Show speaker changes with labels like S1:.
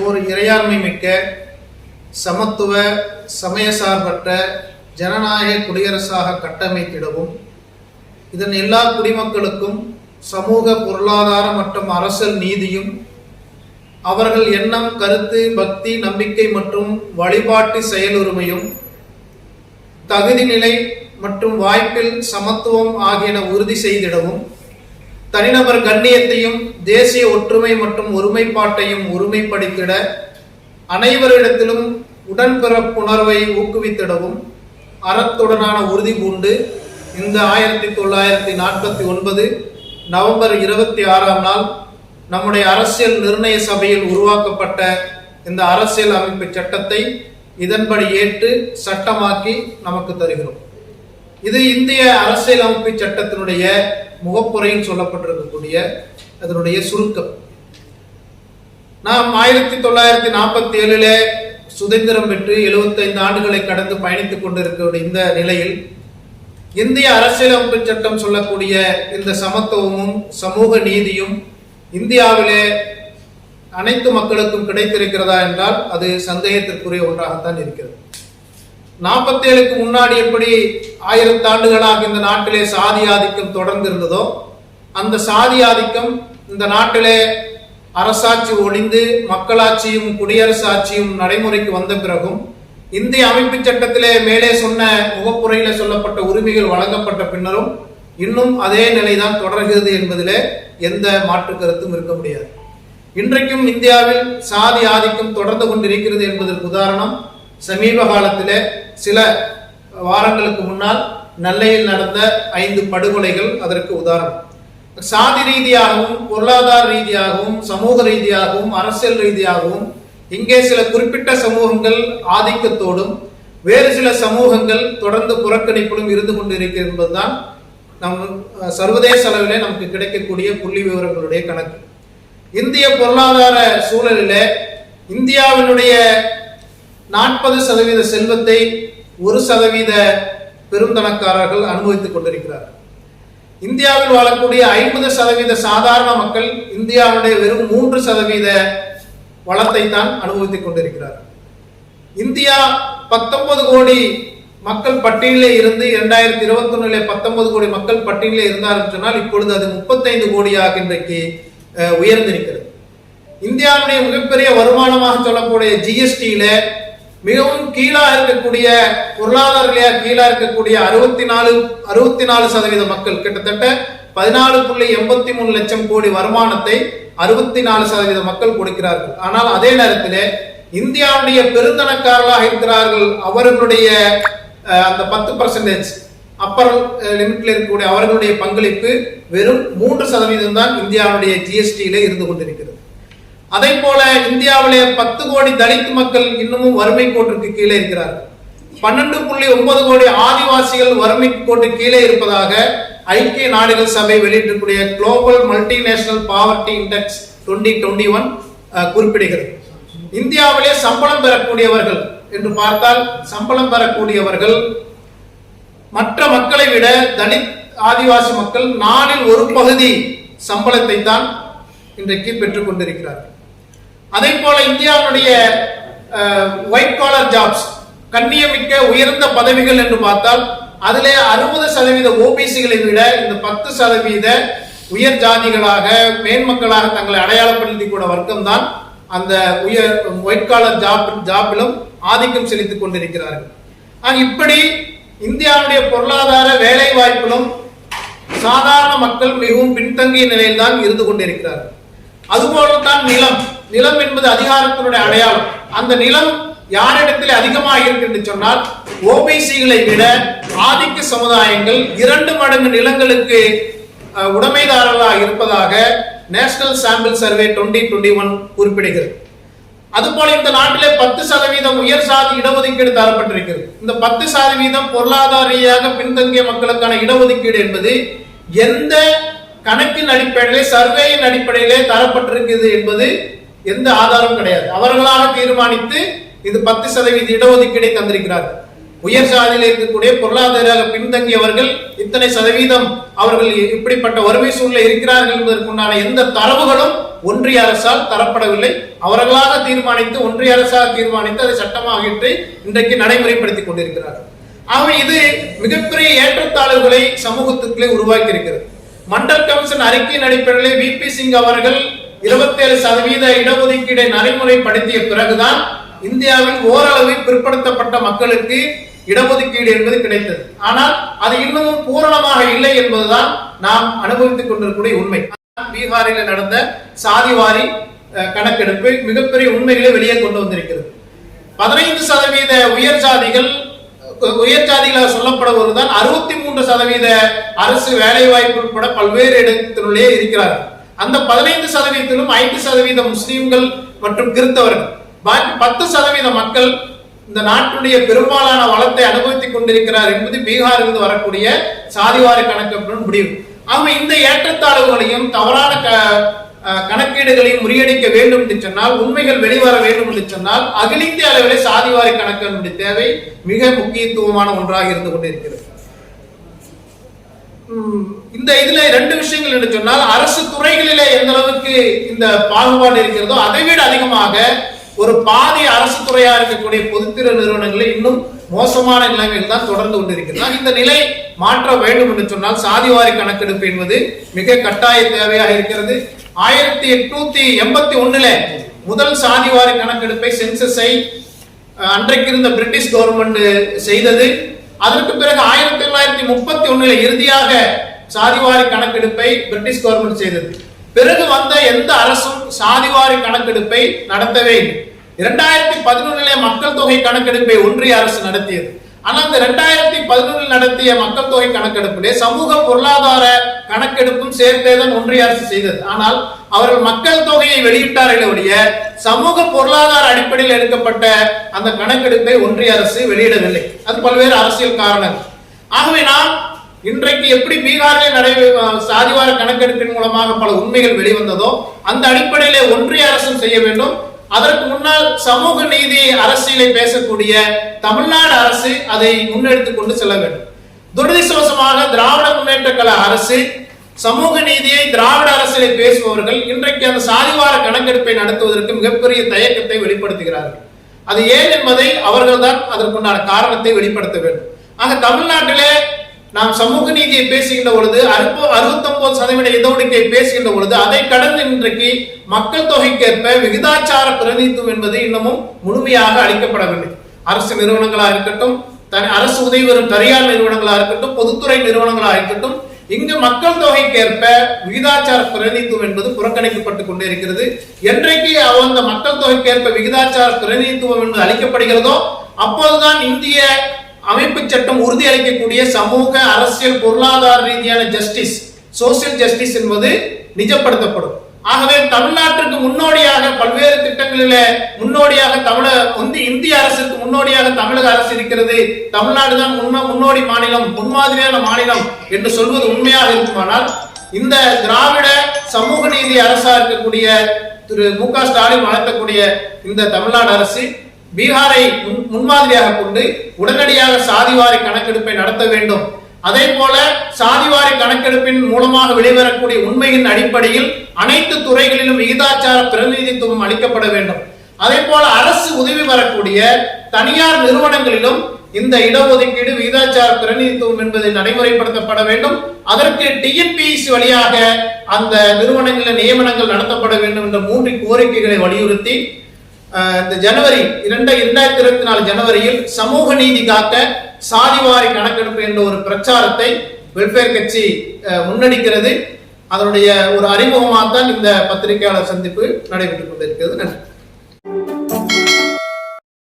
S1: ஓர் இறையாண்மை மிக்க சமத்துவ சமயசார்பற்ற ஜனநாயக குடியரசாக கட்டமைத்திடவும் இதன் எல்லா குடிமக்களுக்கும் சமூக பொருளாதார மற்றும் அரசியல் நீதியும் அவர்கள் எண்ணம் கருத்து பக்தி நம்பிக்கை மற்றும் வழிபாட்டு செயலுரிமையும் தகுதி நிலை மற்றும் வாய்ப்பில் சமத்துவம் ஆகியன உறுதி செய்திடவும் தனிநபர் கண்ணியத்தையும் தேசிய ஒற்றுமை மற்றும் ஒருமைப்பாட்டையும் ஒருமைப்படுத்திட அனைவரிடத்திலும் உடன்பிறப்புணர்வை ஊக்குவித்திடவும் அறத்துடனான உறுதி பூண்டு இந்த ஆயிரத்தி தொள்ளாயிரத்தி நாற்பத்தி ஒன்பது நவம்பர் இருபத்தி ஆறாம் நாள் நம்முடைய அரசியல் நிர்ணய சபையில் உருவாக்கப்பட்ட இந்த அரசியல் அமைப்பு சட்டத்தை இதன்படி ஏற்று சட்டமாக்கி நமக்கு தருகிறோம். இது இந்திய அரசியல் அமைப்பு சட்டத்தினுடைய முகப்புறையில் சொல்லப்பட்டிருக்கக்கூடிய அதனுடைய சுருக்கம். நாம் ஆயிரத்தி தொள்ளாயிரத்தி நாற்பத்தி ஏழுல சுதந்திரம் பெற்று 75 ஆண்டுகளை கடந்து பயணித்துக் கொண்டிருக்கிற இந்த நிலையில் இந்திய அரசியலமைப்பு சட்டம் சொல்லக்கூடிய இந்த சமத்துவமும் சமூக நீதியும் இந்தியாவிலே அனைத்து மக்களுக்கும் கிடைத்திருக்கிறதா என்றால் அது சந்தேகத்திற்குரிய ஒன்றாகத்தான் இருக்கிறது. நாற்பத்தேழுக்கு முன்னாடி எப்படி ஆயிரத்து ஆண்டுகளாக இந்த நாட்டிலே சாதி ஆதிக்கம் தொடர்ந்து இருந்ததோ அந்த சாதி ஆதிக்கம் இந்த நாட்டிலே அரசாட்சி ஒழிந்து மக்களாட்சியும் குடியரசு ஆட்சியும் நடைமுறைக்கு வந்த பிறகும் இந்திய அமைப்பு சட்டத்திலே மேலே சொன்ன முகப்புறையில சொல்லப்பட்ட உரிமைகள் வழங்கப்பட்ட பின்னரும் இன்னும் அதே நிலைதான் தொடர்கிறது என்பதிலே எந்த மாற்று கருத்தும் இருக்க முடியாது. இன்றைக்கும் இந்தியாவில் சாதி ஆதிக்கம் தொடர்ந்து கொண்டிருக்கிறது என்பதற்கு உதாரணம் சமீப காலத்தில் சில வாரங்களுக்கு முன்னால் நெல்லையில் நடந்த ஐந்து படுகொலைகள் அதற்கு உதாரணம். சாதி ரீதியாகவும் பொருளாதார ரீதியாகவும் சமூக ரீதியாகவும் அரசியல் ரீதியாகவும் இங்கே சில குறிப்பிட்ட சமூகங்கள் ஆதிக்கத்தோடும் வேறு சில சமூகங்கள் தொடர்ந்து புறக்கணிப்பிலும் இருந்து கொண்டிருக்கிறது என்பதுதான் நம் சர்வதேச அளவிலே நமக்கு கிடைக்கக்கூடிய புள்ளி விவரங்களுடைய கணக்கு. இந்திய பொருளாதார சூழலில் இந்தியாவினுடைய நாற்பது சதவீத செல்வத்தை ஒரு சதவீத பெருந்தனக்காரர்கள் அனுபவித்துக் கொண்டிருக்கிறார்கள். இந்தியாவில் வாழக்கூடிய ஐம்பது சதவீத சாதாரண மக்கள் இந்தியாவுடைய வெறும் மூன்று சதவீத வளத்தை தான் அனுபவித்துக் கொண்டிருக்கிறார் இந்தியா பத்தொன்பது கோடி மக்கள் பட்டியலிலே இருந்து இரண்டாயிரத்தி இருபத்தி ஒன்றிலே பத்தொன்பது கோடி மக்கள் பட்டியலே இருந்தார் சொன்னால் இப்பொழுது அது முப்பத்தைந்து கோடியாக இன்றைக்கு உயர்ந்திருக்கிறது. இந்தியாவுடைய மிகப்பெரிய வருமானமாக சொல்லக்கூடிய ஜிஎஸ்டியில மிகவும் கீழா இருக்கக்கூடிய பொருளாதார ரீதியா கீழா இருக்கக்கூடிய அறுபத்தி நாலு அறுபத்தி நாலு சதவீத மக்கள் கிட்டத்தட்ட பதினாலு புள்ளி எண்பத்தி மூணு லட்சம் கோடி வருமானத்தை அறுபத்தி நாலு சதவீத மக்கள் கொடுக்கிறார்கள். ஆனால் அதே நேரத்திலே இந்தியாவுடைய பெருந்தனக்காரர்களாக இருக்கிறார்கள். அவர்களுடைய அந்த பத்து பர்சன்டேஜ் அப்பர் லிமிட்ல இருக்கக்கூடிய அவர்களுடைய பங்களிப்பு வெறும் மூன்று சதவீதம் தான் இந்தியாவுடைய ஜிஎஸ்டியில இருந்து கொண்டிருக்கிறது. அதே போல இந்தியாவிலே பத்து கோடி தலித் மக்கள் இன்னமும் வறுமை கோட்டிற்கு கீழே இருக்கிறார்கள். பன்னெண்டு புள்ளி ஒன்பது கோடி ஆதிவாசிகள் வறுமை கோட்டு கீழே இருப்பதாக ஐக்கிய நாடுகள் சபை வெளியிட்டக்கூடிய global multinational poverty index twenty twenty one குறிப்பிடுகிறது. இந்தியாவிலே சம்பளம் பெறக்கூடியவர்கள் என்று பார்த்தால் சம்பளம் பெறக்கூடியவர்கள் மற்ற மக்களை விட தலித் ஆதிவாசி மக்கள் நாளில் ஒரு பகுதி சம்பளத்தை தான் இன்றைக்கு பெற்றுக் கொண்டிருக்கிறார்கள். அதே போல இந்தியாவுடைய ஒயிட் காலர் ஜாப்ஸ் கண்ணியமிக்க உயர்ந்த பதவிகள் என்று பார்த்தால் அதிலே அறுபது சதவீத ஓபிசிகளை விட இந்த பத்து சதவீத உயர் ஜாதிகளாக மேன்மக்களாக தங்களை அடையாளப்படுத்திக் கூட வர்க்கம் தான் அந்த உயர் ஒயிட் காலர் ஜாப் ஜாப்பிலும் ஆதிக்கம் செலுத்திக் கொண்டிருக்கிறார்கள். இப்படி இந்தியாவுடைய பொருளாதார வேலை வாய்ப்பிலும் சாதாரண மக்கள் மிகவும் பின்தங்கிய நிலையில் தான் இருந்து கொண்டிருக்கிறார்கள். அதுபோலத்தான் நிலம். நிலம் என்பது அதிகாரத்தினுடைய அடையாளம். அந்த நிலம் யாரிடத்தில் அதிகமாக இருக்கு என்று சொன்னால் ஓபிசிகளை விட ஆதிக்க சமுதாயங்கள் இரண்டு மடங்கு நிலங்களுக்கு உடைமைதாரர்களாக இருப்பதாக national sample survey twenty twenty one குறிப்பிடுகிறது. அதுபோல இந்த நாட்டிலே பத்து சதவீதம் உயர் சாதி இடஒதுக்கீடு தரப்பட்டிருக்கிறது. இந்த பத்து சதவீதம் பொருளாதார ரீதியாக பின்தங்கிய மக்களுக்கான இடஒதுக்கீடு என்பது எந்த கணக்கின் அடிப்படையிலே சர்வேயின் அடிப்படையிலே தரப்பட்டிருக்கிறது என்பது எந்த ஆதாரம் கிடையாது. அவர்களாக தீர்மானித்து இது பத்து சதவீத இடஒதுக்கீடை தந்திருக்கிறார்கள் உயர் சாதியில் இருக்கக்கூடிய பொருளாதார பின்தங்கியவர்கள் இத்தனை சதவீதம் அவர்கள் இப்படிப்பட்ட வறுமை சூழ்நிலை இருக்கிறார்கள் என்பதற்குண்டான எந்த தரவுகளும் ஒன்றிய அரசால் தரப்படவில்லை. அவர்களாக தீர்மானித்து ஒன்றிய அரசாக தீர்மானித்து அதை சட்டமாகிட்டு இன்றைக்கு நடைமுறைப்படுத்திக் கொண்டிருக்கிறார்கள் ஆகவே இது மிகப்பெரிய ஏற்றத்தாழ்வுகளை சமூகத்துக்குள்ளே உருவாக்கி இருக்கிறது மண்டல் கமிஷன் அறிக்கையின் அடிப்படையில் விபி சிங் அவர்கள் இருபத்தேழு சதவீத இடஒதுக்கீடை நடைமுறைப்படுத்திய பிறகுதான் இந்தியாவில் ஓரளவு பிற்படுத்தப்பட்ட மக்களுக்கு இடஒதுக்கீடு என்பது கிடைத்தது. ஆனால் அது இன்னமும் பூரணமாக இல்லை என்பதுதான் நாம் அனுபவித்துக் கொண்டிருக்கக்கூடிய உண்மை. பீகாரில் நடந்த சாதிவாரி கணக்கெடுப்பு மிகப்பெரிய உண்மைகளை வெளியே கொண்டு வந்திருக்கிறது. பதினைந்து சதவீத உயர் சாதிகள் உயர் ஜாதிகளாக சொல்லப்படுவதுதான் அறுபத்தி மூன்று சதவீத அரசு வேலை வாய்ப்பு உட்பட பல்வேறு இடத்தினுள்ளே இருக்கிறார்கள். அந்த பதினைந்து சதவீதத்திலும் ஐந்து சதவீத முஸ்லீம்கள் மற்றும் கிறிஸ்தவர்கள். பாக்கி பத்து சதவீத மக்கள் இந்த நாட்டுடைய பெரும்பாலான வளத்தை அனுபவித்துக் கொண்டிருக்கிறார் என்பது பீகாரிலிருந்து வரக்கூடிய சாதிவாரி கணக்கு முடிவு ஆக இந்த ஏற்றத்தாழ்வுகளையும் தவறான க- கணக்கீடுகளையும் முறியடிக்க வேண்டும் என்று சொன்னால் உண்மைகள் வெளிவர வேண்டும் என்று சொன்னால் அகில இந்திய அளவிலே சாதிவாரி கணக்கினுடைய தேவை மிக முக்கியத்துவமான ஒன்றாக இருந்து கொண்டிருக்கிறது. இந்த இதுல ரெண்டு விஷயங்கள் என்று சொன்னால் அரசு துறைகளிலே எந்த அளவுக்கு இந்த பாகுபாடு இருக்கிறதோ அதை விட அதிகமாக ஒரு பாதி அரசு துறையா இருக்கக்கூடிய பொதுத்துறை நிறுவனங்களில் இன்னும் மோசமான நிலைமையில் தான் தொடர்ந்து கொண்டிருக்கிறது. இந்த நிலை மாற்ற வேண்டும் என்று சொன்னால் சாதிவாரி கணக்கெடுப்பு என்பது மிக கட்டாய தேவையாக இருக்கிறது. ஆயிரத்தி எட்நூத்தி எண்பத்தி ஒண்ணுல முதல் சாதிவாரி கணக்கெடுப்பை சென்சஸை அன்றைக்கு இருந்த பிரிட்டிஷ் கவர்மெண்ட் செய்தது. அதற்கு பிறகு ஆயிரத்தி தொள்ளாயிரத்தி முப்பத்தி ஒண்ணுல இறுதியாக சாதிவாரி கணக்கெடுப்பை பிரிட்டிஷ் கவர்மெண்ட் செய்தது. பிறகு வந்த எந்த அரசும் சாதிவாரி கணக்கெடுப்பை நடத்தவே இல்லை. இரண்டாயிரத்தி பதினொன்றிலே மக்கள் தொகை கணக்கெடுப்பை ஒன்றிய அரசு நடத்தியது. ஆனால் அந்த இரண்டாயிரத்தி பதினொன்றில் நடத்திய மக்கள் தொகை கணக்கெடுப்பிலே சமூக பொருளாதார கணக்கெடுப்பும் சேர்த்தேதான் ஒன்றிய அரசு செய்தது. ஆனால் அவர்கள் மக்கள் தொகையை வெளியிட்டார்களே ஒழிய சமூக பொருளாதார அடிப்படையில் எடுக்கப்பட்ட அந்த கணக்கெடுப்பை ஒன்றிய அரசு வெளியிடவில்லை. அது பல்வேறு அரசியல் காரணங்கள். ஆகவே நாம் இன்றைக்கு எப்படி பீகாரில் நடை சாதிவார கணக்கெடுப்பின் மூலமாக பல உண்மைகள் வெளிவந்ததோ அந்த அடிப்படையிலே ஒன்றிய அரசும் செய்ய வேண்டும். அதற்கு முன்னால் சமூக நீதி அரசியலை பேசக்கூடிய தமிழ்நாடு அரசு அதை முன்னெடுத்து கொண்டு செல்ல வேண்டும். துரதிர்ஷ்டவசமாக திராவிட முன்னேற்ற கழக அரசு சமூக நீதியை திராவிட அரசியலை பேசுபவர்கள் இன்றைக்கு அந்த சாதிவார கணக்கெடுப்பை நடத்துவதற்கு மிகப்பெரிய தயக்கத்தை வெளிப்படுத்துகிறார்கள். அது ஏன் என்பதை அவர்கள்தான் அதற்குண்டான காரணத்தை வெளிப்படுத்த வேண்டும். ஆக தமிழ்நாட்டிலே நாம் சமூக நீதியை பேசுகின்ற பொழுது அறுபத்தி அறுபத்தொன்பது சதவீத இடஒதுக்கீட்டை பேசுகின்ற பொழுது அதை கடந்து இன்றைக்கு மக்கள் தொகைக்கேற்ப விகிதாச்சார பிரதிநிதித்துவம் என்பது இன்னமும் முழுமையாக அளிக்கப்படவில்லை. அரசு நிறுவனங்களாக இருக்கட்டும் தனி அரசு உதவி வரும் தனியார் நிறுவனங்களாக இருக்கட்டும் பொதுத்துறை நிறுவனங்களாக இருக்கட்டும் இங்கு மக்கள் தொகைக்கேற்ப விகிதாச்சார பிரதிநிதித்துவம் என்பது புறக்கணிக்கப்பட்டுக் கொண்டே இருக்கிறது. என்றைக்கு அந்த மக்கள் தொகைக்கேற்ப விகிதாச்சார பிரதிநிதித்துவம் என்பது அளிக்கப்படுகிறதோ அப்போதுதான் இந்திய அமைப்பு சட்டம் உறுதி அளிக்கக்கூடிய சமூக அரசியல் பொருளாதார ரீதியான ஜஸ்டிஸ் சோசியல் ஜஸ்டிஸ் என்பது நிஜப்படுத்தப்படும். ஆகவே தமிழ்நாட்டிற்கு முன்னோடியாக பல்வேறு திட்டங்களில முன்னோடியாக தமிழக வந்து இந்திய அரசுக்கு முன்னோடியாக தமிழக அரசு இருக்கிறது. தமிழ்நாடு தான் முன்ன முன்னோடி மாநிலம் முன்மாதிரியான மாநிலம் என்று சொல்வது உண்மையாக இருக்குமானால் இந்த திராவிட சமூக நீதி அரசா இருக்கக்கூடிய திரு மு க ஸ்டாலின் வளர்த்தக்கூடிய இந்த தமிழ்நாடு அரசு பீகாரை முன்- முன்மாதிரியாக கொண்டு உடனடியாக சாதிவாரி கணக்கெடுப்பை நடத்த வேண்டும். அதே போல சாதிவாரி கணக்கெடுப்பின் மூலமாக வெளிவரக்கூடிய உண்மையின் அடிப்படையில் அனைத்து துறைகளிலும் விகிதாச்சார பிரதிநிதித்துவம் அளிக்கப்பட வேண்டும். அதே போல அரசு உதவி பெறக்கூடிய தனியார் நிறுவனங்களிலும் இந்த இடஒதுக்கீடு விகிதாச்சார பிரதிநிதித்துவம் என்பது நடைமுறைப்படுத்தப்பட வேண்டும். அதற்கு டிஎன்பிஎஸ்சி வழியாக அந்த நிறுவனங்களில் நியமனங்கள் நடத்தப்பட வேண்டும் என்ற மூன்று கோரிக்கைகளை வலியுறுத்தி இந்த ஜனவரி இரண்டு இரண்டாயிரத்தி இருபத்தி நாலு ஜனவரியில் சமூக நீதி காக்க சாதிவாரி கணக்கெடுப்பு என்ற ஒரு பிரச்சாரத்தை வெல்ஃபேர் கட்சி முன்னெடுக்கிறது. அதனுடைய ஒரு அறிமுகமாக தான் இந்த பத்திரிகையாளர் சந்திப்பு நடைபெற்றுக் கொண்டிருக்கிறது. நன்றி.